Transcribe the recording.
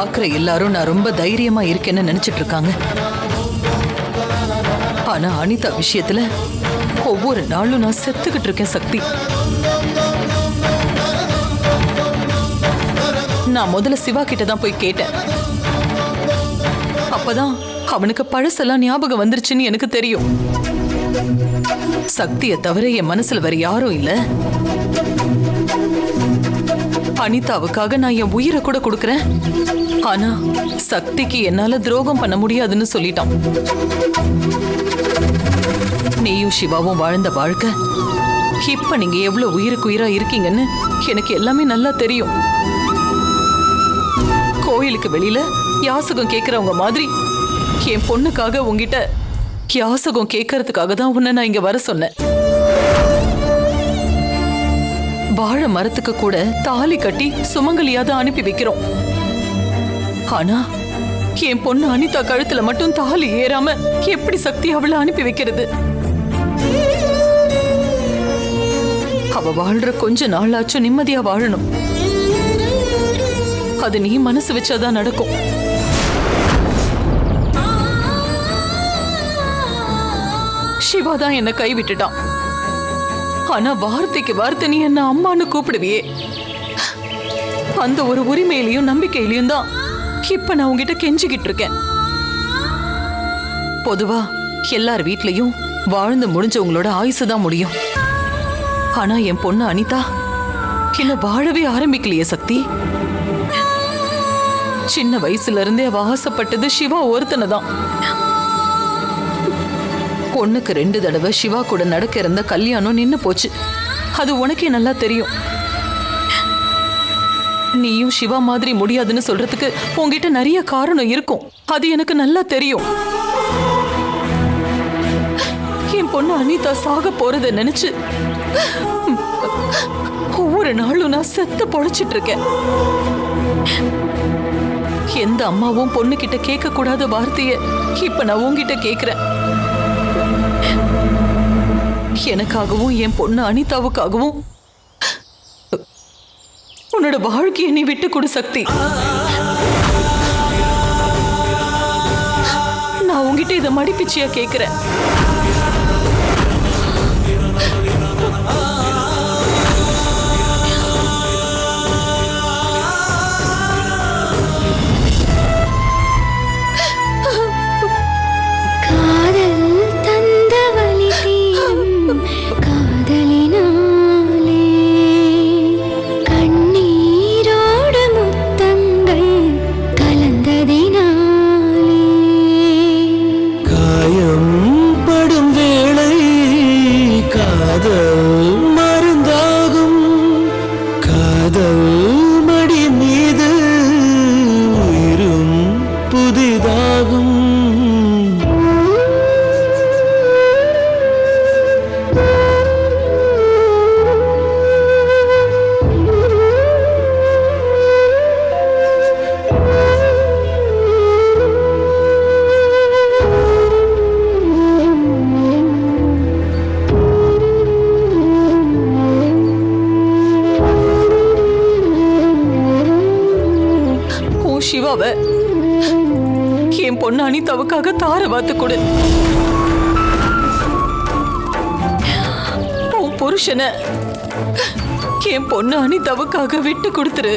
பாக்குற எல்லாரும் நான் ரொம்ப தைரியமா இருக்கேன்னு நினைச்சிட்டு இருக்காங்க ஆனா அனிதா விஷயத்துல ஒவ்வொரு நாளும் நான் செத்துக்கிட்டு இருக்கேன் சக்தி. நான் முதல்ல சிவா கிட்ட தான் போய் கேட்டேன். அப்பதான் அவனுக்கு பழசெல்லாம் ஞாபகம் வந்துருச்சுன்னு எனக்கு தெரியும். சக்தியை தவிர என் மனசுல வேற யாரும் இல்ல. அனிதாவுக்காக நான் என் உயிரை கூட கொடுக்கறேன். ஆனா சக்திக்கு என்னால துரோகம் பண்ண முடியாதுன்னு சொல்லிட்டான். நீயும் சிவாவும் வாழ்ந்த வாழ்க்கை இப்ப நீங்க எவ்வளவு உயிருக்கு உயிரா இருக்கீங்கன்னு எனக்கு எல்லாமே நல்லா தெரியும். கோயிலுக்கு வெளியில யாசகம் கேக்குறவங்க மாதிரி என் பொண்ணுக்காக உங்ககிட்ட யாசகம் கேட்கறதுக்காக தான் உன்னை நான் இங்க வர சொன்னேன். வாழை மரத்துக்கு கூட தாலி கட்டி சுமங்கலியா தான் அனுப்பி வைக்கிறோம். ஆனா என் பொண்ணு அனிதா கழுத்துல மட்டும் தாலி ஏறாம எப்படி சக்தி அவளை அனுப்பி வைக்கிறது? அவ வாழ்ற கொஞ்ச நாளாச்சும் நிம்மதியா வாழணும். அது நீ மனசு வச்சாதான் நடக்கும். சிவா தான் என்னை கைவிட்டுட்டான். ஆனா வார்த்தைக்கு வார்த்தை நீ என்ன அம்மான்னு கூப்பிடுவியே? அந்த ஒரு உரிமையிலையும் நம்பிக்கையிலையும் தான் இப்ப நான் உங்ககிட்ட கெஞ்சிக்கிட்டு இருக்கேன். பொதுவா எல்லார் வீட்லயும் வாழ்ந்து முடிஞ்சவங்களோட ஆயுசு தான் முடியும். ஆனா என் பொண்ணு அனிதா இன்னும் வாழவே ஆரம்பிக்கலையே சக்தி. சின்ன வயசுல இருந்தே அவ ஆசைப்பட்டது சிவா ஒருத்தனை தான் பொண்ணுக்கு ரெண்டு தடவை சிவா கூட நடக்க இருந்த கல்யாணம் நின்னு போச்சு. அது உனக்கே நல்லா தெரியும். நீயும் சிவா மாதிரி முடியாதுன்னு சொல்றதுக்கு உங்ககிட்ட நிறைய காரணம் இருக்கும். அது எனக்கு நல்லா தெரியும். என் பொண்ணு அனிதா சாக போறத நினைச்சு ஒவ்வொரு நாளும் நான் செத்து பொழைச்சிட்டு இருக்கேன். எந்த அம்மாவும் பொண்ணு கிட்ட கேட்க கூடாத வார்த்தைய இப்ப நான் உன்கிட்ட கேக்குறேன். எனக்காகவும் என் பொண்ணு அனிதாவுக்காகவும். உன்னோட வாழ்க்கையை நீ விட்டு கொடு சக்தி. நான் உன்கிட்ட இதை மடிப்பிச்சியா கேட்கிறேன் சிவாவ. என் பொண்ணு அனிதாவுக்காக தார வாத்து கொடு. உன் புருஷனை என் பொண்ணு அனிதாவுக்காக விட்டு கொடுத்துரு.